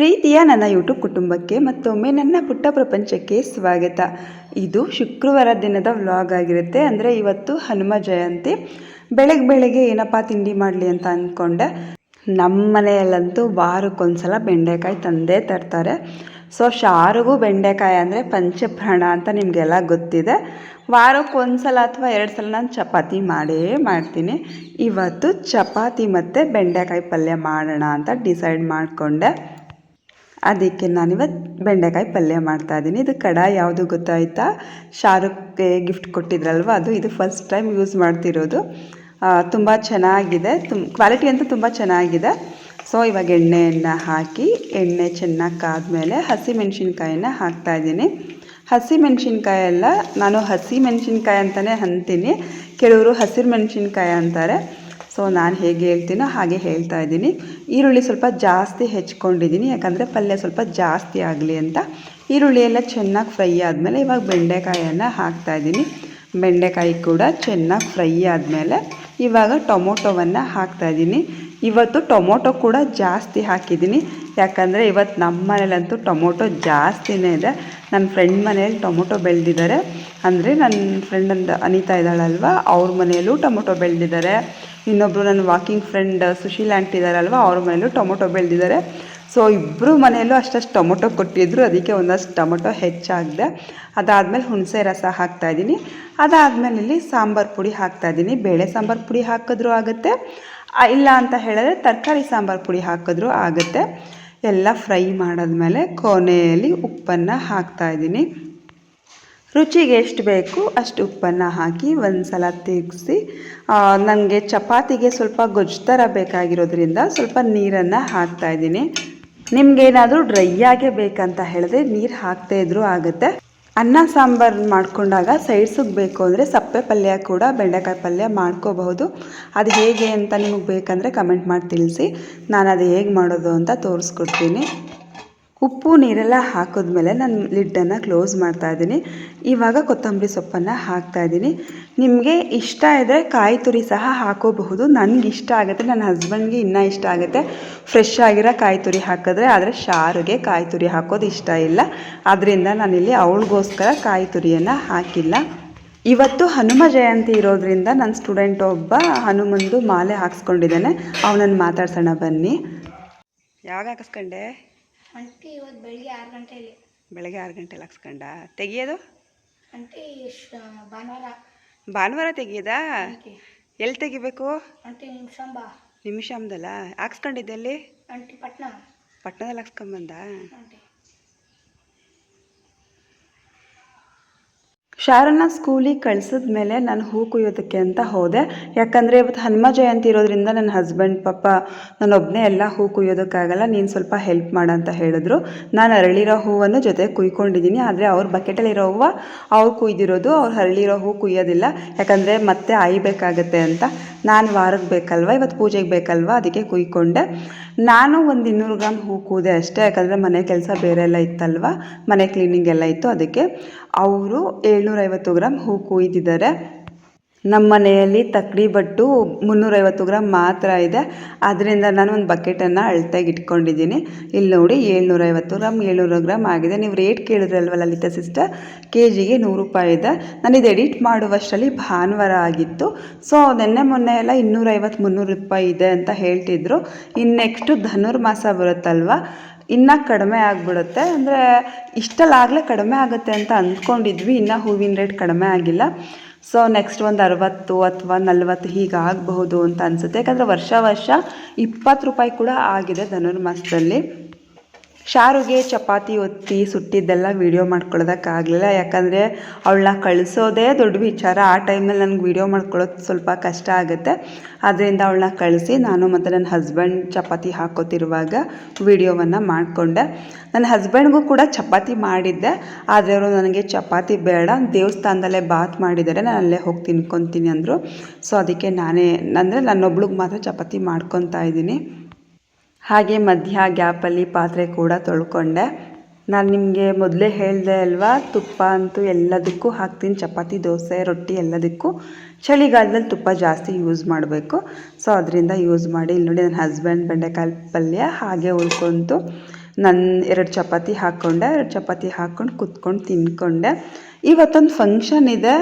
ಪ್ರೀತಿಯ ನನ್ನ ಯೂಟ್ಯೂಬ್ ಕುಟುಂಬಕ್ಕೆ ಮತ್ತೊಮ್ಮೆ ನನ್ನ ಪುಟ್ಟ ಪ್ರಪಂಚಕ್ಕೆ ಸ್ವಾಗತ. ಇದು ಶುಕ್ರವಾರ ದಿನದ ವ್ಲಾಗ್ ಆಗಿರುತ್ತೆ. ಅಂದರೆ ಇವತ್ತು ಹನುಮ ಜಯಂತಿ. ಬೆಳಗ್ಗೆ ಬೆಳಗ್ಗೆ ಏನಪ್ಪ ತಿಂಡಿ ಮಾಡಲಿ ಅಂತ ಅಂದ್ಕೊಂಡೆ ನಮ್ಮ ಮನೆಯಲ್ಲಂತೂ ವಾರಕ್ಕೊಂದ್ಸಲ ಬೆಂಡೆಕಾಯಿ ತಂದೇ ತರ್ತಾರೆ. ಸೊ ಶಾರಿಗೂ ಬೆಂಡೆಕಾಯಿ ಅಂದರೆ ಪಂಚಪ್ರಾಣ ಅಂತ ನಿಮಗೆಲ್ಲ ಗೊತ್ತಿದೆ. ವಾರಕ್ಕೊಂದ್ಸಲ ಅಥವಾ ಎರಡು ಸಲ ನಾನು ಚಪಾತಿ ಮಾಡೇ ಮಾಡ್ತೀನಿ. ಇವತ್ತು ಚಪಾತಿ ಮತ್ತು ಬೆಂಡೆಕಾಯಿ ಪಲ್ಯ ಮಾಡೋಣ ಅಂತ ಡಿಸೈಡ್ ಮಾಡಿಕೊಂಡೆ. ಅದಕ್ಕೆ ನಾನಿವತ್ತು ಬೆಂಡೆಕಾಯಿ ಪಲ್ಯ ಮಾಡ್ತಾ ಇದ್ದೀನಿ. ಇದು ಕಡಾಯಿ ಯಾವುದು ಗೊತ್ತಾಯ್ತಾ? ಶಾರುಖ್ಗೆ ಗಿಫ್ಟ್ ಕೊಟ್ಟಿದ್ರಲ್ವ? ಅದು ಇದು ಫಸ್ಟ್ ಟೈಮ್ ಯೂಸ್ ಮಾಡ್ತಿರೋದು. ತುಂಬ ಚೆನ್ನಾಗಿದೆ. ತುಂಬ ಕ್ವಾಲಿಟಿ ಅಂತೂ ತುಂಬ ಚೆನ್ನಾಗಿದೆ. ಸೊ ಇವಾಗ ಎಣ್ಣೆಯನ್ನು ಹಾಕಿ, ಎಣ್ಣೆ ಚೆನ್ನಾಗಿ ಕಾದ್ಮೇಲೆ ಹಸಿ ಹಾಕ್ತಾ ಇದ್ದೀನಿ. ಹಸಿ ಮೆಣಸಿನ್ಕಾಯಿ ಎಲ್ಲ ನಾನು ಹಸಿ ಮೆಣಸಿನ್ಕಾಯಿ ಅಂತಲೇ ಅಂತೀನಿ. ಕೆಲವರು ಹಸಿರು ಮೆಣಸಿನ್ಕಾಯಿ ಅಂತಾರೆ. ಸೊ ನಾನು ಹೇಗೆ ಹೇಳ್ತೀನೋ ಹಾಗೆ ಹೇಳ್ತಾ ಇದ್ದೀನಿ. ಈರುಳ್ಳಿ ಸ್ವಲ್ಪ ಜಾಸ್ತಿ ಹೆಚ್ಕೊಂಡಿದ್ದೀನಿ, ಯಾಕಂದರೆ ಪಲ್ಯ ಸ್ವಲ್ಪ ಜಾಸ್ತಿ ಆಗಲಿ ಅಂತ. ಈರುಳ್ಳಿ ಎಲ್ಲ ಚೆನ್ನಾಗಿ ಫ್ರೈ ಆದಮೇಲೆ ಇವಾಗ ಬೆಂಡೆಕಾಯನ್ನು ಹಾಕ್ತಾಯಿದ್ದೀನಿ ಬೆಂಡೆಕಾಯಿ ಕೂಡ ಚೆನ್ನಾಗಿ ಫ್ರೈ ಆದಮೇಲೆ ಇವಾಗ ಟೊಮೊಟೊವನ್ನು ಹಾಕ್ತಾಯಿದ್ದೀನಿ ಇವತ್ತು ಟೊಮೊಟೊ ಕೂಡ ಜಾಸ್ತಿ ಹಾಕಿದ್ದೀನಿ. ಯಾಕಂದರೆ ಇವತ್ತು ನಮ್ಮ ಮನೇಲಂತೂ ಟೊಮೊಟೊ ಜಾಸ್ತಿನೇ ಇದೆ. ನನ್ನ ಫ್ರೆಂಡ್ ಮನೇಲಿ ಟೊಮೊಟೊ ಬೆಳೆದಿದ್ದಾರೆ. ಅಂದರೆ ನನ್ನ ಫ್ರೆಂಡ್ ಅಂತ ಅನಿತಾ ಇದ್ದಾಳಲ್ವ, ಅವ್ರ ಮನೆಯಲ್ಲೂ ಟೊಮೊಟೊ ಬೆಳೆದಿದ್ದಾರೆ. ಇನ್ನೊಬ್ಬರು ನನ್ನ ವಾಕಿಂಗ್ ಫ್ರೆಂಡ್ ಸುಶೀಲ್ ಆಂಟಿ ಇದ್ದಾರಲ್ವ ಅವ್ರ ಮನೇಲೂ ಟೊಮೊಟೊ ಬೆಳೆದಿದ್ದಾರೆ. ಸೊ ಇಬ್ಬರು ಮನೆಯಲ್ಲೂ ಅಷ್ಟಷ್ಟು ಟೊಮೊಟೊ ಕೊಟ್ಟಿದ್ರು, ಅದಕ್ಕೆ ಒಂದಷ್ಟು ಟೊಮೊಟೊ ಹೆಚ್ಚಾಗಿದೆ. ಅದಾದಮೇಲೆ ಹುಣಸೆ ರಸ ಹಾಕ್ತಾಯಿದ್ದೀನಿ ಅದಾದಮೇಲೆ ಇಲ್ಲಿ ಸಾಂಬಾರು ಪುಡಿ ಹಾಕ್ತಾಯಿದ್ದೀನಿ ಬೇಳೆ ಸಾಂಬಾರು ಪುಡಿ ಹಾಕಿದ್ರೂ ಆಗುತ್ತೆ. ಇಲ್ಲ ಅಂತ ಹೇಳಿದ್ರೆ ತರಕಾರಿ ಸಾಂಬಾರು ಪುಡಿ ಹಾಕಿದ್ರೂ ಆಗುತ್ತೆ. ಎಲ್ಲ ಫ್ರೈ ಮಾಡಿದ್ಮೇಲೆ ಕೊನೆಯಲ್ಲಿ ಉಪ್ಪನ್ನು ಹಾಕ್ತಾಯಿದ್ದೀನಿ ರುಚಿಗೆ ಎಷ್ಟು ಬೇಕು ಅಷ್ಟು ಉಪ್ಪನ್ನು ಹಾಕಿ ಒಂದು ಸಲ ತಿರುಗಿಸಿ ನನಗೆ ಚಪಾತಿಗೆ ಸ್ವಲ್ಪ ಗೊಜ್ಜು ಥರ ಬೇಕಾಗಿರೋದ್ರಿಂದ ಸ್ವಲ್ಪ ನೀರನ್ನು ಹಾಕ್ತಾಯಿದ್ದೀನಿ ನಿಮಗೇನಾದರೂ ಡ್ರೈ ಆಗೇ ಬೇಕಂತ ಹೇಳಿದ್ರೆ ನೀರು ಹಾಕ್ತಾ ಇದ್ರೂ ಆಗುತ್ತೆ. ಅನ್ನ ಸಾಂಬಾರು ಮಾಡ್ಕೊಂಡಾಗ ಸೈಡ್ಸಿಗೆ ಬೇಕು ಅಂದರೆ ಸಪ್ಪೆ ಪಲ್ಯ ಕೂಡ, ಬೆಂಡೆಕಾಯಿ ಪಲ್ಯ ಮಾಡ್ಕೋಬಹುದು. ಅದು ಹೇಗೆ ಅಂತ ನಿಮಗೆ ಬೇಕಂದರೆ ಕಮೆಂಟ್ ಮಾಡಿ ತಿಳಿಸಿ. ನಾನು ಅದು ಹೇಗೆ ಮಾಡೋದು ಅಂತ ತೋರಿಸ್ಕೊಡ್ತೀನಿ. ಉಪ್ಪು ನೀರೆಲ್ಲ ಹಾಕಿದ್ಮೇಲೆ ನಾನು ಲಿಡ್ಡನ್ನು ಕ್ಲೋಸ್ ಮಾಡ್ತಾ ಇದ್ದೀನಿ. ಇವಾಗ ಕೊತ್ತಂಬರಿ ಸೊಪ್ಪನ್ನು ಹಾಕ್ತಾ ಇದ್ದೀನಿ. ನಿಮಗೆ ಇಷ್ಟ ಇದ್ದರೆ ಕಾಯಿ ತುರಿ ಸಹ ಹಾಕೋಬಹುದು. ನನಗೆ ಇಷ್ಟ ಆಗುತ್ತೆ. ನನ್ನ ಹಸ್ಬೆಂಡ್ಗೆ ಇನ್ನೂ ಇಷ್ಟ ಆಗುತ್ತೆ. ಫ್ರೆಶ್ ಆಗಿರೋ ಕಾಯಿ ತುರಿ ಹಾಕಿದ್ರೆ ಆದರೆ ಶಾರಿಗೆ ಕಾಯಿ ತುರಿ ಹಾಕೋದು ಇಷ್ಟ ಇಲ್ಲ. ಆದ್ದರಿಂದ ನಾನಿಲ್ಲಿ ಅವಳಿಗೋಸ್ಕರ ಕಾಯಿ ತುರಿಯನ್ನು ಹಾಕಿಲ್ಲ. ಇವತ್ತು ಹನುಮ ಜಯಂತಿ ಇರೋದ್ರಿಂದ ನನ್ನ ಸ್ಟೂಡೆಂಟ್ ಒಬ್ಬ ಹನುಮಂದು ಮಾಲೆ ಹಾಕ್ಸ್ಕೊಂಡಿದ್ದಾನೆ. ಅವನನ್ನು ಮಾತಾಡ್ಸೋಣ ಬನ್ನಿ. ಯಾವಾಗ ಹಾಕಿಸ್ಕೊಂಡೆ? ಆಂಟಿ ಇವತ್ತು ಬೆಳಿಗ್ಗೆ ಆರು ಗಂಟೆಯಲ್ಲಿ ಬೆಳಗ್ಗೆ ಆರು ಗಂಟೆಲಿ ಹಾಕ್ಸ್ಕೊಂಡ? ತೆಗಿಯೋದು? ಶ- ಭಾನುವಾರ. ಭಾನುವಾರ ತೆಗಿಯೋದಾ? ಎಲ್ಲಿ ತೆಗಿಬೇಕು? ಅಂಟಿ ನಿಮಿಷಾಂಬ. ನಿಮಿಷಾಂಬದಲ್ಲ? ಹಾಕ್ಸ್ಕೊಂಡಿದ್ದೆ ಅಲ್ಲಿ ಆಂಟಿ ಪಟ್ನ. ಪಟ್ಟಣದಲ್ಲಿ ಹಾಕ್ಸ್ಕೊಂಬಂದ? ಆಂಟಿ ಶಾರನ್ನ ಸ್ಕೂಲಿಗೆ ಕಳ್ಸಿದ ಮೇಲೆ ನಾನು ಹೂ ಕುಯ್ಯೋದಕ್ಕೆ ಅಂತ ಹೋದೆ. ಯಾಕಂದರೆ ಇವತ್ತು ಹನುಮ ಜಯಂತಿ ಇರೋದ್ರಿಂದ ನನ್ನ ಹಸ್ಬೆಂಡ್ ಪಾಪ ನಾನೊಬ್ಬನೇ ಎಲ್ಲ ಹೂ ಕುಯ್ಯೋದಕ್ಕಾಗಲ್ಲ, ನೀನು ಸ್ವಲ್ಪ ಹೆಲ್ಪ್ ಮಾಡು ಅಂತ ಹೇಳಿದ್ರು. ನಾನು ಅರಳಿರೋ ಹೂವನ್ನು ಜೊತೆ ಕುಯ್ಕೊಂಡಿದ್ದೀನಿ, ಆದರೆ ಅವ್ರ ಬಕೆಟಲ್ಲಿರೋ ಹೂವು ಅವ್ರು ಕುಯ್ದಿರೋದು, ಅವ್ರು ಅರಳಿರೋ ಹೂ ಕುಯ್ಯೋದಿಲ್ಲ. ಯಾಕಂದರೆ ಮತ್ತೆ ಆಯ್ಬೇಕಾಗತ್ತೆ ಅಂತ. ನಾನು ವಾರಕ್ಕೆ ಬೇಕಲ್ವ? ಇವತ್ತು ಪೂಜೆಗೆ ಬೇಕಲ್ವ? ಅದಕ್ಕೆ ಕುಯ್ಕೊಂಡೆ. ನಾನು ಒಂದು ಇನ್ನೂರು ಗ್ರಾಮ್ ಹೂ ಕೂದೆ ಅಷ್ಟೇ, ಯಾಕಂದರೆ ಮನೆ ಕೆಲಸ ಬೇರೆ ಎಲ್ಲ ಇತ್ತಲ್ವ? ಮನೆ ಕ್ಲೀನಿಂಗ್ ಎಲ್ಲ ಇತ್ತು, ಅದಕ್ಕೆ. ಅವರು ಏಳ್ನೂರೈವತ್ತು ಗ್ರಾಮ್ ಹೂ ಕುಯ್ದಿದ್ದಾರೆ. ನಮ್ಮ ಮನೆಯಲ್ಲಿ ತಕ್ಕಡಿ ಬಟ್ಟು ಮುನ್ನೂರೈವತ್ತು ಗ್ರಾಮ್ ಮಾತ್ರ ಇದೆ. ಅದರಿಂದ ನಾನು ಒಂದು ಬಕೆಟನ್ನು ಅಳ್ತಾಗಿ ಇಟ್ಕೊಂಡಿದ್ದೀನಿ. ಇಲ್ಲಿ ನೋಡಿ ಏಳ್ನೂರೈವತ್ತು ಗ್ರಾಮ್ ಏಳ್ನೂರು ಗ್ರಾಮ್ ಆಗಿದೆ. ನೀವು ರೇಟ್ ಕೇಳಿದ್ರಲ್ವ ಲಲಿತಾ ಸಿಸ್ಟರ್ ಕೆ ಜಿಗೆ ನೂರು ರೂಪಾಯಿ ಇದೆ. ನಾನು ಇದು ಎಡಿಟ್ ಮಾಡುವಷ್ಟರಲ್ಲಿ ಭಾನುವಾರ ಆಗಿತ್ತು. ಸೊ ನಿನ್ನೆ ಮೊನ್ನೆ ಎಲ್ಲ ಇನ್ನೂರೈವತ್ತು, ಮುನ್ನೂರು ರೂಪಾಯಿ ಇದೆ ಅಂತ ಹೇಳ್ತಿದ್ರು. ಇನ್ನು ನೆಕ್ಸ್ಟು ಧನುರ್ಮಾಸ ಬರುತ್ತಲ್ವ? ಇನ್ನೂ ಕಡಿಮೆ ಆಗಿಬಿಡುತ್ತೆ. ಅಂದರೆ ಇಷ್ಟಲ್ಲಾಗಲೇ ಕಡಿಮೆ ಆಗುತ್ತೆ ಅಂತ ಅಂದ್ಕೊಂಡಿದ್ವಿ. ಇನ್ನೂ ಹೂವಿನ ರೇಟ್ ಕಡಿಮೆ ಆಗಿಲ್ಲ. ಸೊ ನೆಕ್ಸ್ಟ್ ಒಂದು ಅರವತ್ತು ಅಥವಾ ನಲ್ವತ್ತು ಹೀಗಾಗಬಹುದು ಅಂತ ಅನಿಸುತ್ತೆ. ಯಾಕಂದರೆ ವರ್ಷ ವರ್ಷ ಇಪ್ಪತ್ತು ರೂಪಾಯಿ ಕೂಡ ಆಗಿದೆ ಧನುರ್ಮಾಸದಲ್ಲಿ. ಶಾರುಗೆ ಚಪಾತಿ ಒತ್ತಿ ಸುಟ್ಟಿದ್ದೆಲ್ಲ ವೀಡಿಯೋ ಮಾಡ್ಕೊಳ್ಳೋದಕ್ಕಾಗಲಿಲ್ಲ. ಯಾಕಂದರೆ ಅವಳನ್ನ ಕಳಿಸೋದೇ ದೊಡ್ಡ ವಿಚಾರ. ಆ ಟೈಮಲ್ಲಿ ನನಗೆ ವೀಡಿಯೋ ಮಾಡ್ಕೊಳ್ಳೋದು ಸ್ವಲ್ಪ ಕಷ್ಟ ಆಗುತ್ತೆ. ಅದರಿಂದ ಅವಳನ್ನ ಕಳಿಸಿ ನಾನು ಮತ್ತು ನನ್ನ ಹಸ್ಬೆಂಡ್ ಚಪಾತಿ ಹಾಕೋತಿರುವಾಗ ವೀಡಿಯೋವನ್ನು ಮಾಡಿಕೊಂಡೆ. ನನ್ನ ಹಸ್ಬೆಂಡ್ಗೂ ಕೂಡ ಚಪಾತಿ ಮಾಡಿದ್ದೆ. ಆದರೆ ಅವರು ನನಗೆ ಚಪಾತಿ ಬೇಡ. ದೇವಸ್ಥಾನದಲ್ಲೇ ಬಾತ್ ಮಾಡಿದ್ದಾರೆ. ನಾನು ಅಲ್ಲೇ ಹೋಗಿ ತಿನ್ಕೊತೀನಿ ಅಂದರು. ಸೊ ಅದಕ್ಕೆ ನಾನೇ, ಅಂದರೆ ನನ್ನೊಬ್ಳಿಗೆ ಮಾತ್ರ ಚಪಾತಿ ಮಾಡ್ಕೊತಾ ಇದ್ದೀನಿ. ಹಾಗೆ ಮಧ್ಯ ಗ್ಯಾಪಲ್ಲಿ ಪಾತ್ರೆ ಕೂಡ ತೊಳ್ಕೊಂಡೆ. ನಾನು ನಿಮಗೆ ಮೊದಲೇ ಹೇಳಿದೆ ಅಲ್ವಾ, ತುಪ್ಪ ಅಂತೂ ಎಲ್ಲದಕ್ಕೂ ಹಾಕ್ತೀನಿ. ಚಪಾತಿ, ದೋಸೆ, ರೊಟ್ಟಿ ಎಲ್ಲದಕ್ಕೂ. ಚಳಿಗಾಲದಲ್ಲಿ ತುಪ್ಪ ಜಾಸ್ತಿ ಯೂಸ್ ಮಾಡಬೇಕು. ಸೊ ಅದರಿಂದ ಯೂಸ್ ಮಾಡಿ, ಇಲ್ಲಿ ನೋಡಿ ನನ್ನ ಹಸ್ಬೆಂಡ್ ಬೆಂಡೆಕಾಯಿ ಪಲ್ಯ ಹಾಗೆ ಉಳ್ಕೊಂತು ನನ್ನ ಎರಡು ಚಪಾತಿ ಹಾಕ್ಕೊಂಡೆ ಎರಡು ಚಪಾತಿ ಹಾಕ್ಕೊಂಡು ಕುತ್ಕೊಂಡು ತಿನ್ಕೊಂಡೆ. ಇವತ್ತೊಂದು ಫಂಕ್ಷನ್ ಇದೆ.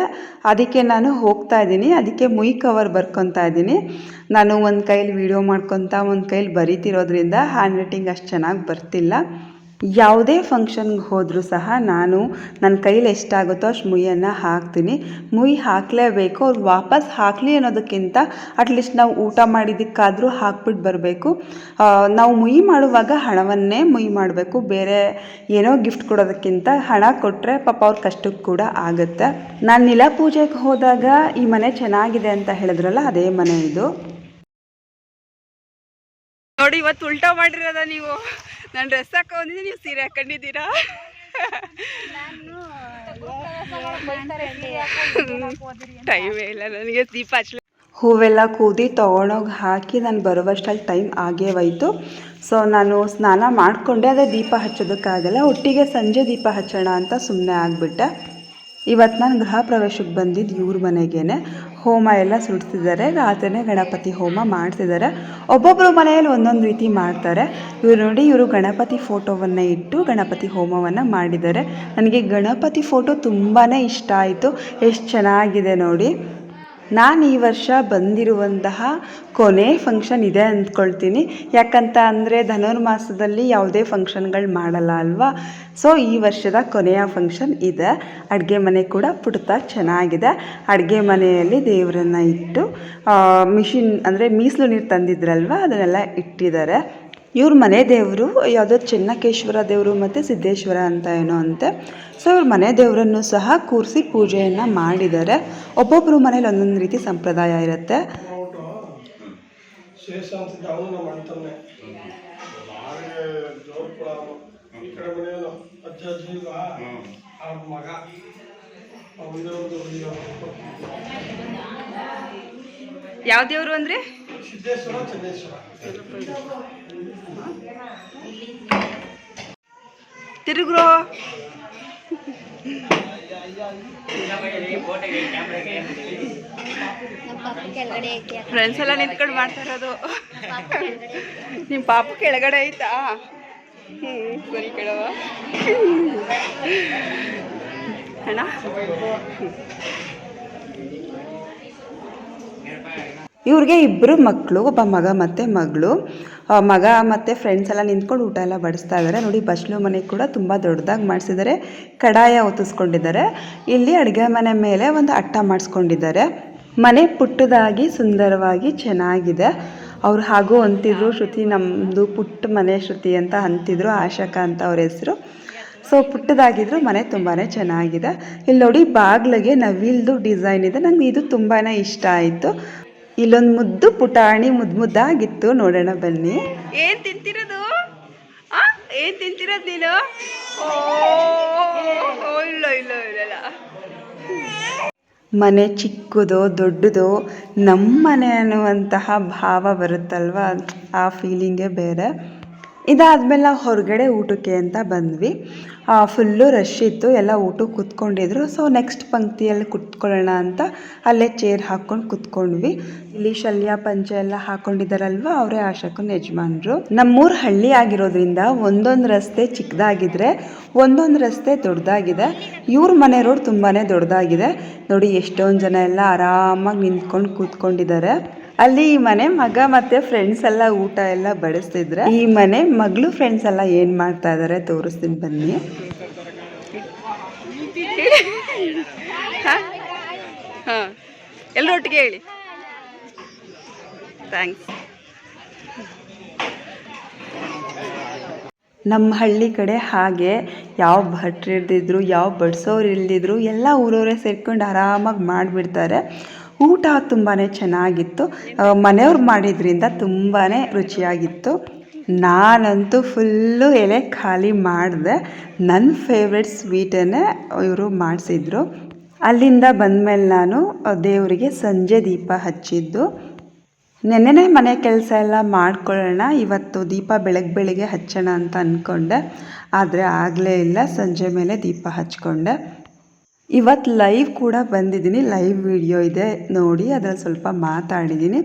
ಅದಕ್ಕೆ ನಾನು ಹೋಗ್ತಾ ಇದ್ದೀನಿ. ಅದಕ್ಕೆ ಮುಯ್ ಕವರ್ ಬರ್ಕೊತಾ ಇದ್ದೀನಿ. ನಾನು ಒಂದು ಕೈಲಿ ವೀಡಿಯೋ ಮಾಡ್ಕೊತಾ, ಒಂದು ಕೈಲಿ ಬರೀತಿರೋದ್ರಿಂದ ಹ್ಯಾಂಡ್ ರೈಟಿಂಗ್ ಅಷ್ಟು ಚೆನ್ನಾಗಿ ಬರ್ತಿಲ್ಲ. ಯಾವುದೇ ಫಂಕ್ಷನ್ಗೆ ಹೋದರೂ ಸಹ ನಾನು ನನ್ನ ಕೈಲಿ ಎಷ್ಟಾಗುತ್ತೋ ಅಷ್ಟು ಮುಯ್ಯನ್ನು ಹಾಕ್ತೀನಿ. ಮುಯ್ ಹಾಕಲೇಬೇಕು, ಅವ್ರು ವಾಪಸ್ ಹಾಕಲಿ ಅನ್ನೋದಕ್ಕಿಂತ ಅಟ್ಲೀಸ್ಟ್ ನಾವು ಊಟ ಮಾಡಿದ್ದಕ್ಕಾದರೂ ಹಾಕ್ಬಿಟ್ಟು ಬರಬೇಕು. ನಾವು ಮುಯಿ ಮಾಡುವಾಗ ಹಣವನ್ನೇ ಮುಯ್ ಮಾಡಬೇಕು. ಬೇರೆ ಏನೋ ಗಿಫ್ಟ್ ಕೊಡೋದಕ್ಕಿಂತ ಹಣ ಕೊಟ್ಟರೆ ಪಾಪ ಅವ್ರ ಕಷ್ಟಕ್ಕೆ ಕೂಡ ಆಗುತ್ತೆ. ನಾನು ನಿಲ ಪೂಜೆಗೆ ಹೋದಾಗ ಈ ಮನೆ ಚೆನ್ನಾಗಿದೆ ಅಂತ ಹೇಳಿದ್ರಲ್ಲ, ಅದೇ ಮನೆ ಇದು. ನೋಡಿ, ಇವತ್ತು ಉಲ್ಟಾ ಮಾಡಿರೋದ ನೀವು? ನಾನು ಡ್ರೆಸ್ ಹಾಕೊಂಡಿದ್ದೀನಿ ನೀವು ಸೀರೆ ಹಾಕೊಂಡಿದ್ದೀರಾ? ಟೈಮೇ ಇಲ್ಲ, ನನಗೆ ದೀಪ ಹಚ್ಚಲ ಹೂವೆಲ್ಲ ಕೂದಿ ತೊಗೊಂಡೋಗಿ ಹಾಕಿ ನಾನು ಬರುವಷ್ಟಲ್ಲಿ ಟೈಮ್ ಆಗೇ ಹೋಯ್ತು. ಸೊ ನಾನು ಸ್ನಾನ ಮಾಡಿಕೊಂಡೆ, ಅದೇ ದೀಪ ಹಚ್ಚೋದಕ್ಕಾಗಲ್ಲ, ಒಟ್ಟಿಗೆ ಸಂಜೆ ದೀಪ ಹಚ್ಚೋಣ ಅಂತ ಸುಮ್ಮನೆ ಆಗಿಬಿಟ್ಟೆ. ಇವತ್ತು ನಾನು ಗೃಹ ಪ್ರವೇಶಕ್ಕೆ ಬಂದಿದ್ದು ಇವ್ರ ಮನೆಗೇನೆ. ಹೋಮ ಎಲ್ಲ ಸುಡ್ತಿದ್ದಾರೆ. ರಾತ್ರಿನೇ ಗಣಪತಿ ಹೋಮ ಮಾಡ್ತಿದ್ದಾರೆ. ಒಬ್ಬೊಬ್ಬರು ಮನೆಯಲ್ಲಿ ಒಂದೊಂದು ರೀತಿ ಮಾಡ್ತಾರೆ. ಇವರು ನೋಡಿ, ಇವರು ಗಣಪತಿ ಫೋಟೋವನ್ನು ಇಟ್ಟು ಗಣಪತಿ ಹೋಮವನ್ನು ಮಾಡಿದ್ದಾರೆ. ನನಗೆ ಗಣಪತಿ ಫೋಟೋ ತುಂಬಾ ಇಷ್ಟ ಆಯಿತು. ಎಷ್ಟು ಚೆನ್ನಾಗಿದೆ ನೋಡಿ. ನಾನು ಈ ವರ್ಷ ಬಂದಿರುವಂತಹ ಕೊನೆ ಫಂಕ್ಷನ್ ಇದೆ ಅಂದ್ಕೊಳ್ತೀನಿ. ಯಾಕಂತ ಅಂದರೆ ಧನುರ್ಮಾಸದಲ್ಲಿ ಯಾವುದೇ ಫಂಕ್ಷನ್ಗಳು ಮಾಡಲ್ಲ ಅಲ್ವಾ? ಸೊ ಈ ವರ್ಷದ ಕೊನೆಯ ಫಂಕ್ಷನ್ ಇದೆ. ಅಡುಗೆ ಮನೆ ಕೂಡ ಪುಟ್ಟ ಚೆನ್ನಾಗಿದೆ. ಅಡುಗೆ ಮನೆಯಲ್ಲಿ ದೇವರನ್ನ ಇಟ್ಟು ಮಿಷಿನ್ ಅಂದರೆ ಮೀಸಲು ನೀರು ತಂದಿದ್ರಲ್ವ? ಅದನ್ನೆಲ್ಲ ಇಟ್ಟಿದ್ದಾರೆ. ಇವ್ರ ಮನೆ ದೇವರು ಯಾವುದೋ ಚೆನ್ನಕೇಶ್ವರ ದೇವರು ಮತ್ತು ಸಿದ್ದೇಶ್ವರ ಅಂತ ಏನೋ ಅಂತೆ. ಸೊ ಇವ್ರ ಮನೆ ದೇವರನ್ನು ಸಹ ಕೂರಿಸಿ ಪೂಜೆಯನ್ನು ಮಾಡಿದ್ದಾರೆ ಒಬ್ಬೊಬ್ಬರು ಮನೇಲಿ ಒಂದೊಂದು ರೀತಿ ಸಂಪ್ರದಾಯ ಇರುತ್ತೆ. ಯಾವ ದೇವರು ಅಂತ ಅವನು ನಮ್ಮ ಅಣ್ತನ್ನೇ ಬಾರಿಗೆ ಜೋರು ಕೂಡ ಅವನು ಈ ಕಡೆ ಮನೆಯವನು ಅಜ್ಜ ಅಜ್ಜಿ ಇಲ್ವಾ ಅವ್ರ ಮಗ ಅವನದೇ ಒಂದು ಹುಡುಗ ಯಾವ ದೇವರು ಅಂದರೆ ಸಿದ್ದೇಶ್ವರ ಚನ್ನೇಶ್ವರ ತಿರುಗ್ರೋ. ಫ್ರೆಂಡ್ಸ್ ಎಲ್ಲ ನಿಂತ್ಕೊಂಡು ಮಾಡ್ತಾ ಇರೋದು. ನಿಮ್ಮ ಪಾಪ ಕೆಳಗಡೆ ಐತಾ? ಹ್ಞೂ ಸರಿ ಕೇಳವ ಅಣ್ಣ. ಇವ್ರಿಗೆ ಇಬ್ಬರು ಮಕ್ಕಳು ಒಬ್ಬ ಮಗ ಮತ್ತು ಮಗಳು. ಮಗ ಮತ್ತು ಫ್ರೆಂಡ್ಸ್ ಎಲ್ಲ ನಿಂತ್ಕೊಂಡು ಊಟ ಎಲ್ಲ ಬಡಿಸ್ತಾ ಇದ್ದಾರೆ ನೋಡಿ, ಬಸ್ಲು ಮನೆ ಕೂಡ ತುಂಬ ದೊಡ್ಡದಾಗಿ ಮಾಡಿಸಿದ್ದಾರೆ ಕಡಾಯ ಒತ್ತಿಸ್ಕೊಂಡಿದ್ದಾರೆ. ಇಲ್ಲಿ ಅಡುಗೆ ಮನೆ ಮೇಲೆ ಒಂದು ಅಟ್ಟ ಮಾಡಿಸ್ಕೊಂಡಿದ್ದಾರೆ. ಮನೆ ಪುಟ್ಟದಾಗಿ, ಸುಂದರವಾಗಿ ಚೆನ್ನಾಗಿದೆ. ಅವ್ರು ಹಾಗೂ ಅಂತಿದ್ರು ಶ್ರುತಿ ನಮ್ಮದು ಪುಟ್ಟ ಮನೆ ಶ್ರುತಿ ಅಂತ ಅಂತಿದ್ರು ಆಶಕ ಅಂತ ಅವ್ರ ಹೆಸರು. ಸೊ ಪುಟ್ಟದಾಗಿದ್ರು ಮನೆ ತುಂಬಾ ಚೆನ್ನಾಗಿದೆ. ಇಲ್ಲಿ ನೋಡಿ, ಬಾಗಿಲಿಗೆ ನವಿಲ್ದು ಡಿಸೈನ್ ಇದೆ. ನಂಗೆ ಇದು ತುಂಬಾ ಇಷ್ಟ ಆಯಿತು. ಇಲ್ಲೊಂದು ಮುದ್ದು ಪುಟಾಣಿ ಮುದ್ದು ಮುದ್ದಾಗಿತ್ತು. ನೋಡೋಣ ಬನ್ನಿ. ಏನ್ ತಿಂತಿರೋದು? ಏನ್ ತಿಂತಿರೋದು ನೀನು? ಇಲ್ಲ ಮನೆ ಚಿಕ್ಕದೋ ದೊಡ್ಡದೋ ನಮ್ಮ ಮನೆ ಅನ್ನುವಂತಹ ಭಾವ ಬರುತ್ತಲ್ವ? ಆ ಫೀಲಿಂಗೇ ಬೇರೆ. ಇದಾದ್ಮೇಲೆ ನಾವು ಹೊರಗಡೆ ಊಟಕ್ಕೆ ಅಂತ ಬಂದ್ವಿ. ಫುಲ್ಲು ರಶ್ ಇತ್ತು, ಎಲ್ಲ ಊಟಕ್ಕೆ ಕೂತ್ಕೊಂಡಿದ್ರು. ಸೊ ನೆಕ್ಸ್ಟ್ ಪಂಕ್ತಿಯಲ್ಲಿ ಕುತ್ಕೊಳ್ಳೋಣ ಅಂತ ಅಲ್ಲೇ ಚೇರ್ ಹಾಕ್ಕೊಂಡು ಕುತ್ಕೊಂಡ್ವಿ. ಇಲ್ಲಿ ಶಲ್ಯ, ಪಂಚೆ ಎಲ್ಲ ಹಾಕೊಂಡಿದ್ದಾರಲ್ವ, ಅವರೇ ಆಶಕ್ಕನ ಯಜಮಾನ್ರು. ನಮ್ಮೂರು ಹಳ್ಳಿ ಆಗಿರೋದ್ರಿಂದ ಒಂದೊಂದು ರಸ್ತೆ ಚಿಕ್ಕದಾಗಿದ್ರೆ, ಒಂದೊಂದು ರಸ್ತೆ ದೊಡ್ಡದಾಗಿದೆ. ಇವ್ರ ಮನೆ ರೋಡ್ ತುಂಬಾ ದೊಡ್ಡದಾಗಿದೆ. ನೋಡಿ, ಎಷ್ಟೊಂದು ಜನ ಎಲ್ಲ ಆರಾಮಾಗಿ ನಿಂತ್ಕೊಂಡು ಕೂತ್ಕೊಂಡಿದ್ದಾರೆ. ಅಲ್ಲಿ ಈ ಮನೆ ಮಗ ಮತ್ತೆ ಫ್ರೆಂಡ್ಸ್ ಎಲ್ಲ ಊಟ ಎಲ್ಲ ಬಡಿಸ್ತಿದ್ರೆ ಈ ಮನೆ ಮಗಳು ಫ್ರೆಂಡ್ಸ್ ಎಲ್ಲ ಏನ್ ಮಾಡ್ತಾ ಇದಾರೆ ತೋರಿಸ್ತೀನಿ ಬನ್ನಿ. ಎಲ್ಲರೊಟ್ಟಿಗೆ ಹೇಳಿ. ಥ್ಯಾಂಕ್ಸ್ ನಮ್ಮ ಹಳ್ಳಿ ಕಡೆ ಹಾಗೆ ಯಾವ ಭಟ್ರು ಇರ್ದಿದ್ರು ಯಾವ ಬಡಿಸೋರು ಇಲ್ದಿದ್ರು ಎಲ್ಲ ಊರವರೇ ಸೇರ್ಕೊಂಡು ಆರಾಮಾಗಿ ಮಾಡಿಬಿಡ್ತಾರೆ. ಊಟ ತುಂಬಾ ಚೆನ್ನಾಗಿತ್ತು. ಮನೆಯವ್ರು ಮಾಡಿದ್ರಿಂದ ತುಂಬಾ ರುಚಿಯಾಗಿತ್ತು. ನಾನಂತೂ ಫುಲ್ಲು ಎಲೆ ಖಾಲಿ ಮಾಡಿದೆ. ನನ್ನ ಫೇವ್ರೆಟ್ ಸ್ವೀಟನ್ನೇ ಇವರು ಮಾಡಿಸಿದ್ರು. ಅಲ್ಲಿಂದ ಬಂದಮೇಲೆ ನಾನು ದೇವರಿಗೆ ಸಂಜೆ ದೀಪ ಹಚ್ಚಿದ್ದು. ನೆನ್ನೆನೇ ಮನೆ ಕೆಲಸ ಎಲ್ಲ ಮಾಡ್ಕೊಳ್ಳೋಣ, ಇವತ್ತು ದೀಪ ಬೆಳಗ್ಗೆ ಬೆಳಗ್ಗೆ ಹಚ್ಚೋಣ ಅಂತ ಅಂದ್ಕೊಂಡೆ ಆದರೆ ಆಗಲೇ ಇಲ್ಲ, ಸಂಜೆ ಮೇಲೆ ದೀಪ ಹಚ್ಕೊಂಡೆ. ಇವತ್ತು ಲೈವ್ ಕೂಡ ಬಂದಿದ್ದೀನಿ. ಲೈವ್ ವಿಡಿಯೋ ಇದೆ ನೋಡಿ, ಅದರಲ್ಲಿ ಸ್ವಲ್ಪ ಮಾತಾಡಿದ್ದೀನಿ.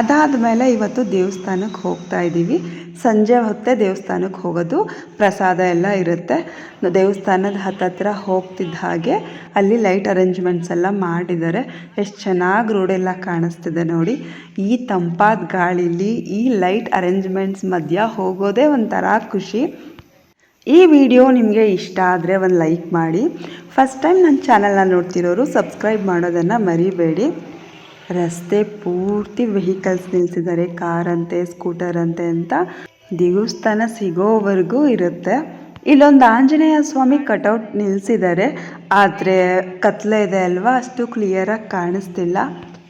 ಅದಾದ ಮೇಲೆ ಇವತ್ತು ದೇವಸ್ಥಾನಕ್ಕೆ ಹೋಗ್ತಾ ಇದ್ದೀವಿ. ಸಂಜೆ ಹೊತ್ತೆ ದೇವಸ್ಥಾನಕ್ಕೆ ಹೋಗೋದು. ಪ್ರಸಾದ ಎಲ್ಲ ಇರುತ್ತೆ. ದೇವಸ್ಥಾನದ ಹತ್ತತ್ರ ಹೋಗ್ತಿದ್ದ ಹಾಗೆ ಅಲ್ಲಿ ಲೈಟ್ ಅರೇಂಜ್ಮೆಂಟ್ಸ್ ಎಲ್ಲ ಮಾಡಿದ್ದಾರೆ. ಎಷ್ಟು ಚೆನ್ನಾಗಿ ರೋಡೆಲ್ಲ ಕಾಣಿಸ್ತಿದೆ ನೋಡಿ. ಈ ತಂಪಾದ ಗಾಳಿಲಿ ಈ ಲೈಟ್ ಅರೇಂಜ್ಮೆಂಟ್ಸ್ ಮಧ್ಯ ಹೋಗೋದೇ ಒಂಥರ ಖುಷಿ. ಈ ವಿಡಿಯೋ ನಿಮಗೆ ಇಷ್ಟ ಆದರೆ ಒಂದು ಲೈಕ್ ಮಾಡಿ. ಫಸ್ಟ್ ಟೈಮ್ ನನ್ನ ಚಾನಲ್ನ ನೋಡ್ತಿರೋರು ಸಬ್ಸ್ಕ್ರೈಬ್ ಮಾಡೋದನ್ನು ಮರಿಬೇಡಿ. ರಸ್ತೆ ಪೂರ್ತಿ ವೆಹಿಕಲ್ಸ್ ನಿಲ್ಲಿಸಿದ್ದಾರೆ ಕಾರ್ ಅಂತೆ ಸ್ಕೂಟರ್ ಅಂತೆ ಅಂತ. ದೇವಸ್ಥಾನ ಸಿಗೋವರೆಗೂ ಇರುತ್ತೆ. ಇಲ್ಲೊಂದು ಆಂಜನೇಯ ಸ್ವಾಮಿ ಕಟೌಟ್ ನಿಲ್ಲಿಸಿದ್ದಾರೆ ಆದರೆ ಕತ್ಲೆ ಇದೆ ಅಲ್ವಾ? ಅಷ್ಟು ಕ್ಲಿಯರಾಗಿ ಕಾಣಿಸ್ತಿಲ್ಲ.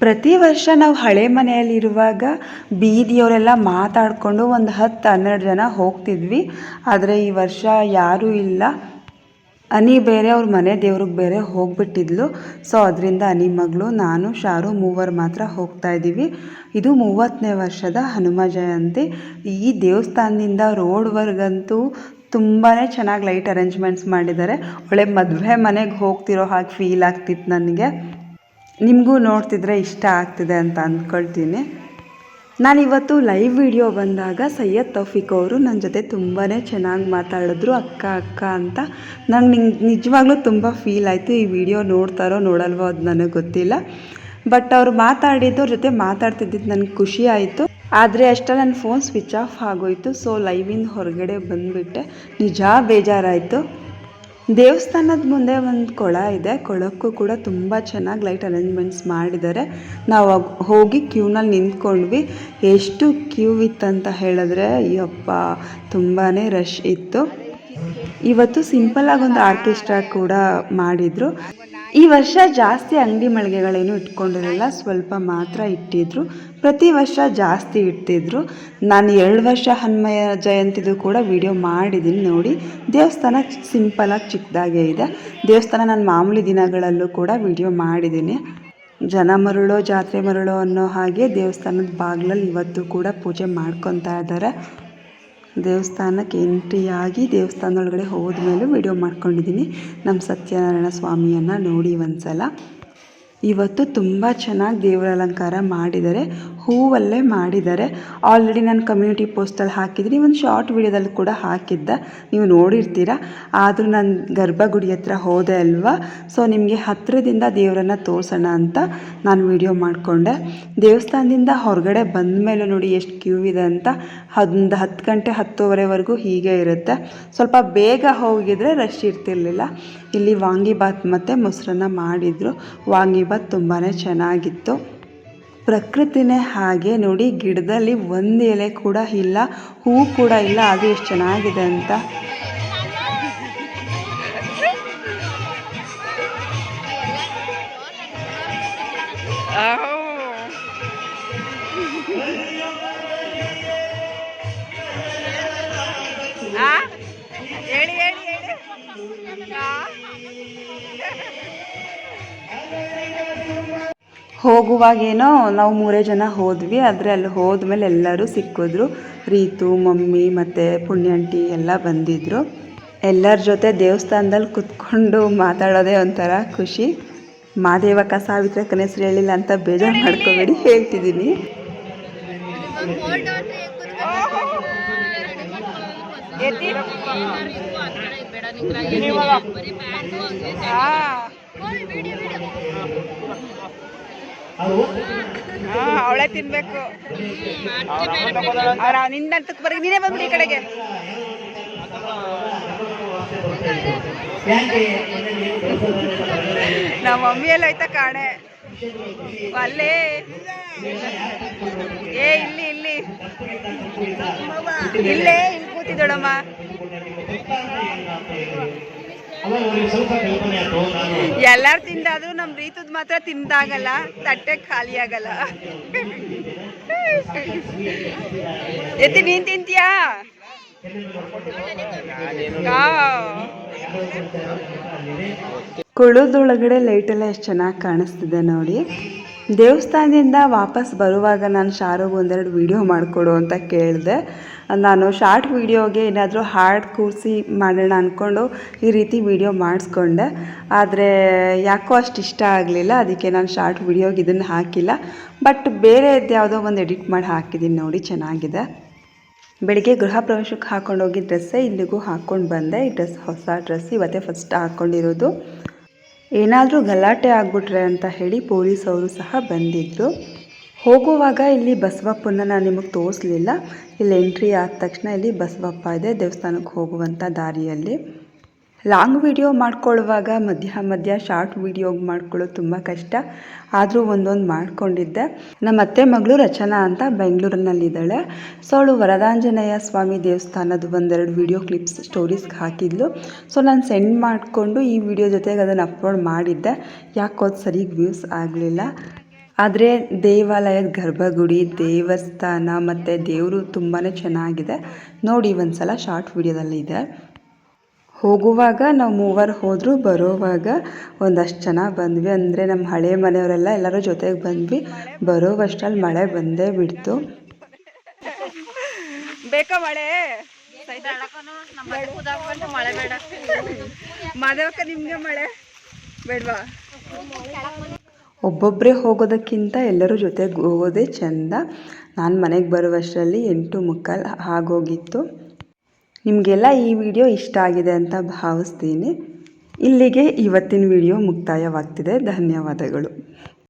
ಪ್ರತಿ ವರ್ಷ ನಾವು ಹಳೆ ಮನೆಯಲ್ಲಿರುವಾಗ ಬೀದಿಯವರೆಲ್ಲ ಮಾತಾಡಿಕೊಂಡು ಒಂದು ಹತ್ತು ಹನ್ನೆರಡು ಜನ ಹೋಗ್ತಿದ್ವಿ. ಆದರೆ ಈ ವರ್ಷ ಯಾರೂ ಇಲ್ಲ. ಅನಿ ಬೇರೆ, ಅವ್ರ ಮನೆ ದೇವ್ರಿಗೆ ಬೇರೆ ಹೋಗ್ಬಿಟ್ಟಿದ್ಲು. ಸೊ ಅದರಿಂದ ಅನಿ ಮಗಳು, ನಾನು, ಶಾರು ಮೂವರು ಮಾತ್ರ ಹೋಗ್ತಾ ಇದ್ದೀವಿ. ಇದು ಮೂವತ್ತನೇ ವರ್ಷದ ಹನುಮ ಜಯಂತಿ. ಈ ದೇವಸ್ಥಾನದಿಂದ ರೋಡ್ವರೆಗಂತೂ ತುಂಬಾ ಚೆನ್ನಾಗಿ ಲೈಟ್ ಅರೇಂಜ್ಮೆಂಟ್ಸ್ ಮಾಡಿದ್ದಾರೆ. ಒಳ್ಳೆ ಮದುವೆ ಮನೆಗೆ ಹೋಗ್ತಿರೋ ಹಾಗೆ ಫೀಲ್ ಆಗ್ತಿತ್ತು ನನಗೆ. ನಿಮಗೂ ನೋಡ್ತಿದ್ರೆ ಇಷ್ಟ ಆಗ್ತಿದೆ ಅಂತ ಅಂದ್ಕೊಳ್ತೀನಿ ನಾನಿವತ್ತು ಲೈವ್ ವಿಡಿಯೋ ಬಂದಾಗ ಸೈಯದ್ ತೌಫಿಕ್ ಅವರು ನನ್ನ ಜೊತೆ ತುಂಬಾ ಚೆನ್ನಾಗಿ ಮಾತಾಡಿದ್ರು, ಅಕ್ಕ ಅಕ್ಕ ಅಂತ. ನಂಗೆ ನಿಂಗೆ ನಿಜವಾಗ್ಲೂ ತುಂಬ ಫೀಲ್ ಆಯಿತು ಈ ವಿಡಿಯೋ ನೋಡ್ತಾರೋ ನೋಡಲ್ವೋ ಅದು ನನಗೆ ಗೊತ್ತಿಲ್ಲ. ಬಟ್ ಅವ್ರು ಮಾತಾಡಿದ್ದವ್ರ ಜೊತೆ ಮಾತಾಡ್ತಿದ್ದಿದ್ದು ನನಗೆ ಖುಷಿ ಆಯಿತು. ಆದರೆ ಅಷ್ಟೇ ನನ್ನ ಫೋನ್ ಸ್ವಿಚ್ ಆಫ್ ಆಗೋಯ್ತು ಸೊ ಲೈವಿಂದ ಹೊರಗಡೆ ಬಂದುಬಿಟ್ಟೆ. ನಿಜ ಬೇಜಾರಾಯಿತು. ದೇವಸ್ಥಾನದ ಮುಂದೆ ಒಂದು ಕೊಳ ಇದೆ. ಕೊಳಕ್ಕೂ ಕೂಡ ತುಂಬ ಚೆನ್ನಾಗಿ ಲೈಟ್ ಅರೇಂಜ್ಮೆಂಟ್ಸ್ ಮಾಡಿದ್ದಾರೆ. ನಾವು ಹೋಗಿ ಕ್ಯೂನಲ್ಲಿ ನಿಂತ್ಕೊಂಡ್ವಿ. ಎಷ್ಟು ಕ್ಯೂ ಇತ್ತಂತ ಹೇಳಿದ್ರೆ ಅಯ್ಯಪ್ಪ ತುಂಬಾ ರಶ್ ಇತ್ತು. ಇವತ್ತು ಸಿಂಪಲ್ಲಾಗಿ ಒಂದು ಆರ್ಕೆಸ್ಟ್ರಾ ಕೂಡ ಮಾಡಿದರು. ಈ ವರ್ಷ ಜಾಸ್ತಿ ಅಂಗಡಿ ಮಳಿಗೆಗಳೇನು ಇಟ್ಕೊಂಡಿರಲಿಲ್ಲ. ಸ್ವಲ್ಪ ಮಾತ್ರ ಇಟ್ಟಿದ್ರು. ಪ್ರತಿ ವರ್ಷ ಜಾಸ್ತಿ ಇಡ್ತಿದ್ರು. ನಾನು ಎರಡು ವರ್ಷ ಹನುಮಯ ಜಯಂತಿದು ಕೂಡ ವಿಡಿಯೋ ಮಾಡಿದ್ದೀನಿ ನೋಡಿ. ದೇವಸ್ಥಾನ ಸಿಂಪಲಾಗಿ ಚಿಕ್ಕದಾಗೇ ಇದೆ. ದೇವಸ್ಥಾನ ನಾನು ಮಾಮೂಲಿ ದಿನಗಳಲ್ಲೂ ಕೂಡ ವಿಡಿಯೋ ಮಾಡಿದ್ದೀನಿ. ಜನ ಮರುಳೋ, ಜಾತ್ರೆ ಮರುಳೋ ಅನ್ನೋ ಹಾಗೆ ದೇವಸ್ಥಾನದ ಬಾಗಿಲಲ್ಲಿ ಇವತ್ತು ಕೂಡ ಪೂಜೆ ಮಾಡ್ಕೊತಾ ಇದ್ದಾರೆ. ದೇವಸ್ಥಾನಕ್ಕೆ ಎಂಟ್ರಿಯಾಗಿ ದೇವಸ್ಥಾನದೊಳಗಡೆ ಹೋದ್ಮೇಲೂ ವಿಡಿಯೋ ಮಾಡ್ಕೊಂಡಿದ್ದೀನಿ. ನಮ್ಮ ಸತ್ಯನಾರಾಯಣ ಸ್ವಾಮಿಯನ್ನು ನೋಡಿ ಒಂದ್ಸಲ. ಇವತ್ತು ತುಂಬ ಚೆನ್ನಾಗಿ ದೇವರ ಅಲಂಕಾರ ಮಾಡಿದ್ದಾರೆ, ಹೂವಲ್ಲೇ ಮಾಡಿದ್ದಾರೆ. ಆಲ್ರೆಡಿ ನಾನು ಕಮ್ಯುನಿಟಿ ಪೋಸ್ಟಲ್ಲಿ ಹಾಕಿದ್ದೀನಿ, ಒಂದು ಶಾರ್ಟ್ ವಿಡಿಯೋದಲ್ಲಿ ಕೂಡ ಹಾಕಿದ್ದೆ. ನೀವು ನೋಡಿರ್ತೀರ? ಆದರೂ ನಾನು ಗರ್ಭಗುಡಿ ಹತ್ರ ಹೋದೆ ಅಲ್ವಾ? ಸೊ ನಿಮಗೆ ಹತ್ತಿರದಿಂದ ದೇವರನ್ನು ತೋರಿಸೋಣ ಅಂತ ನಾನು ವಿಡಿಯೋ ಮಾಡಿಕೊಂಡೆ. ದೇವಸ್ಥಾನದಿಂದ ಹೊರಗಡೆ ಬಂದ ಮೇಲೆ ನೋಡಿ ಎಷ್ಟು ಕ್ಯೂ ಇದೆ ಅಂತ. ಒಂದು ಹತ್ತು ಗಂಟೆ, ಹತ್ತುವರೆವರೆಗೂ ಹೀಗೆ ಇರುತ್ತೆ. ಸ್ವಲ್ಪ ಬೇಗ ಹೋಗಿದ್ರೆ ರಶ್ ಇರ್ತಿರ್ಲಿಲ್ಲ. ಇಲ್ಲಿ ವಾಂಗಿಬಾತ್ ಮತ್ತು ಮೊಸರನ್ನ ಮಾಡಿದರು. ವಾಂಗಿಬಾತ್ ತುಂಬಾ ಚೆನ್ನಾಗಿತ್ತು. ಪ್ರಕೃತಿನೇ ಹಾಗೆ ನೋಡಿ ಗಿಡದಲ್ಲಿ ಒಂದು ಎಲೆ ಕೂಡ ಇಲ್ಲ, ಹೂ ಕೂಡ ಇಲ್ಲ, ಅದು ಎಷ್ಟು ಚೆನ್ನಾಗಿದೆ ಅಂತ. ಹೇಳಿ ಹೇಳಿ ಹೇಳಿ? ಹೋಗುವಾಗೇನೋ ನಾವು ಮೂರೇ ಜನ ಹೋದ್ವಿ ಆದರೆ ಅಲ್ಲಿ ಹೋದ್ಮೇಲೆ ಎಲ್ಲರೂ ಸಿಕ್ಕಿದ್ರು. ರೀತು ಮಮ್ಮಿ ಮತ್ತು ಪುಣ್ಯಂಟಿ ಎಲ್ಲ ಬಂದಿದ್ದರು ಎಲ್ಲರ ಜೊತೆ ದೇವಸ್ಥಾನದಲ್ಲಿ ಕುತ್ಕೊಂಡು ಮಾತಾಡೋದೇ ಒಂಥರ ಖುಷಿ. ಮಾದೇವಕ್ಕ ಸಾವಿತ್ರ ಹೆಸರು ಹೇಳಿಲ್ಲ ಅಂತ ಬೇಜಾರು ಮಾಡ್ಕೋಬೇಡಿ ಹೇಳ್ತಿದ್ದೀನಿ. ಅವಳೇ ತಿನ್ಬೇಕು. ಅವ್ರ ನಿಂದ ಅಂತಕ್ ಬರ್ರಿ ನೀನೇ ಬಂದ್ಬಿಡಿ ಈ ಕಡೆಗೆ. ನಮ್ಮ ಮಮ್ಮಿ ಎಲ್ಲ ಆಯ್ತಾ ಕಾಣೆ. ಅಲ್ಲೇ. ಏ, ಇಲ್ಲಿ ಇಲ್ಲಿ. ಇಲ್ಲೇ, ಇಲ್ಲಿ ಕೂತಿದ್ದಳಮ್ಮ. ಎಲ್ಲಾರು ತಿಂದಾದ್ರು ನಮ್ ರೀತದ್ ಮಾತ್ರ ತಿಂದಾಗಲ್ಲ ತಟ್ಟೆ ಖಾಲಿ ಆಗಲ್ಲ. ಎತ್ತಿ ನೀನ್ ತಿಂತೀಯಾ? ಕುಳದೊಳಗಡೆ ಲೈಟ್ ಎಲ್ಲ ಎಷ್ಟು ಚೆನ್ನಾಗಿ ಕಾಣಿಸ್ತಿದೆ ನೋಡಿ. ದೇವಸ್ಥಾನದಿಂದ ವಾಪಸ್ ಬರುವಾಗ ನಾನು ಶಾರುಗ್ ಒಂದೆರಡು ವಿಡಿಯೋ ಮಾಡಿಕೊಡು ಅಂತ ಕೇಳಿದೆ. ನಾನು ಶಾರ್ಟ್ ವೀಡಿಯೋಗೆ ಏನಾದರೂ ಹಾಡು ಕೂರಿಸಿ ಮಾಡೋಣ ಅಂದ್ಕೊಂಡು ಈ ರೀತಿ ವೀಡಿಯೋ ಮಾಡಿಸ್ಕೊಂಡೆ. ಆದರೆ ಯಾಕೋ ಅಷ್ಟು ಇಷ್ಟ ಆಗಲಿಲ್ಲ. ಅದಕ್ಕೆ ನಾನು ಶಾರ್ಟ್ ವೀಡಿಯೋಗೆ ಇದನ್ನು ಹಾಕಿಲ್ಲ. ಬಟ್ ಬೇರೆದು ಯಾವುದೋ ಒಂದು ಎಡಿಟ್ ಮಾಡಿ ಹಾಕಿದ್ದೀನಿ ನೋಡಿ, ಚೆನ್ನಾಗಿದೆ. ಬೆಳಿಗ್ಗೆ ಗೃಹ ಪ್ರವೇಶಕ್ಕೆ ಹಾಕೊಂಡು ಹೋಗಿ ಡ್ರೆಸ್ಸೇ ಇಲ್ಲಿಗೂ ಹಾಕ್ಕೊಂಡು ಬಂದೆ. ಈ ಡ್ರೆಸ್ ಹೊಸ ಡ್ರೆಸ್ ಇವತ್ತೇ ಫಸ್ಟ್ ಹಾಕ್ಕೊಂಡಿರೋದು ಏನಾದರೂ ಗಲಾಟೆ ಆಗಿಬಿಟ್ರೆ ಅಂತ ಹೇಳಿ ಪೊಲೀಸ್ ಅವರು ಸಹ ಬಂದಿದ್ದರು ಹೋಗುವಾಗ ಇಲ್ಲಿ ಬಸವಪ್ಪನ ನಾನು ನಿಮಗೆ ತೋರಿಸ್ಲಿಲ್ಲ. ಇಲ್ಲಿ ಎಂಟ್ರಿ ಆದ ತಕ್ಷಣ ಇಲ್ಲಿ ಬಸವಪ್ಪ ಇದೆ ದೇವಸ್ಥಾನಕ್ಕೆ ಹೋಗುವಂಥ ದಾರಿಯಲ್ಲಿ. ಲಾಂಗ್ ವಿಡಿಯೋ ಮಾಡ್ಕೊಳ್ಳುವಾಗ ಮಧ್ಯ ಮಧ್ಯ ಶಾರ್ಟ್ ವಿಡಿಯೋ ಮಾಡ್ಕೊಳ್ಳೋದು ತುಂಬ ಕಷ್ಟ. ಆದರೂ ಒಂದೊಂದು ಮಾಡ್ಕೊಂಡಿದ್ದೆ. ನಮ್ಮ ಅತ್ತೆ ಮಗಳು ರಚನಾ ಅಂತ ಬೆಂಗಳೂರಿನಲ್ಲಿದ್ದಾಳೆ ಸೊ ಅವಳು ವರದಾಂಜನೇಯ ಸ್ವಾಮಿ ದೇವಸ್ಥಾನದ ಒಂದೆರಡು ವಿಡಿಯೋ ಕ್ಲಿಪ್ಸ್ ಸ್ಟೋರೀಸ್ಗೆ ಹಾಕಿದ್ಲು. ಸೊ ನಾನು ಸೆಂಡ್ ಮಾಡಿಕೊಂಡು ಈ ವಿಡಿಯೋ ಜೊತೆಗೆ ಅದನ್ನು ಅಪ್ಲೋಡ್ ಮಾಡಿದ್ದೆ. ಯಾಕೋದು ಸರಿಗೆ ವ್ಯೂಸ್ ಆಗಲಿಲ್ಲ. ಆದರೆ ದೇವಾಲಯದ ಗರ್ಭಗುಡಿ, ದೇವಸ್ಥಾನ ಮತ್ತು ದೇವರು ತುಂಬಾ ಚೆನ್ನಾಗಿದೆ. ನೋಡಿ ಒಂದು ಸಲ ಶಾರ್ಟ್ ವಿಡಿಯೋದಲ್ಲಿ ಇದೆ ಹೋಗುವಾಗ ನಾವು ಮೂವರು ಹೋದರೂ, ಬರೋವಾಗ ಒಂದಷ್ಟು ಜನ ಬಂದ್ವಿ. ಅಂದರೆ ನಮ್ಮ ಹಳೆ ಮನೆಯವರೆಲ್ಲ ಎಲ್ಲರೂ ಜೊತೆಗೆ ಬಂದ್ವಿ. ಬರೋವಷ್ಟರಲ್ಲಿ ಮಳೆ ಬಂದೇ ಬಿಡ್ತು. ಬೇಕಾ ಮಳೆ? ಮಳೆ ಬೇಡ ನಿಮ್ಗೆ ಮಳೆ? ಬೇಡವಾ? ಒಬ್ಬೊಬ್ಬರೇ ಹೋಗೋದಕ್ಕಿಂತ ಎಲ್ಲರೂ ಜೊತೆಗೆ ಹೋಗೋದೇ ಚೆಂದ. ನಾನು ಮನೆಗೆ ಬರುವಷ್ಟರಲ್ಲಿ ಎಂಟು ಮುಕ್ಕಾಲು ಆಗೋಗಿತ್ತು ನಿಮಗೆಲ್ಲ ಈ ವಿಡಿಯೋ ಇಷ್ಟ ಆಗಿದೆ ಅಂತ ಭಾವಿಸ್ತೀನಿ. ಇಲ್ಲಿಗೆ ಇವತ್ತಿನ ವಿಡಿಯೋ ಮುಕ್ತಾಯವಾಗ್ತಿದೆ. ಧನ್ಯವಾದಗಳು.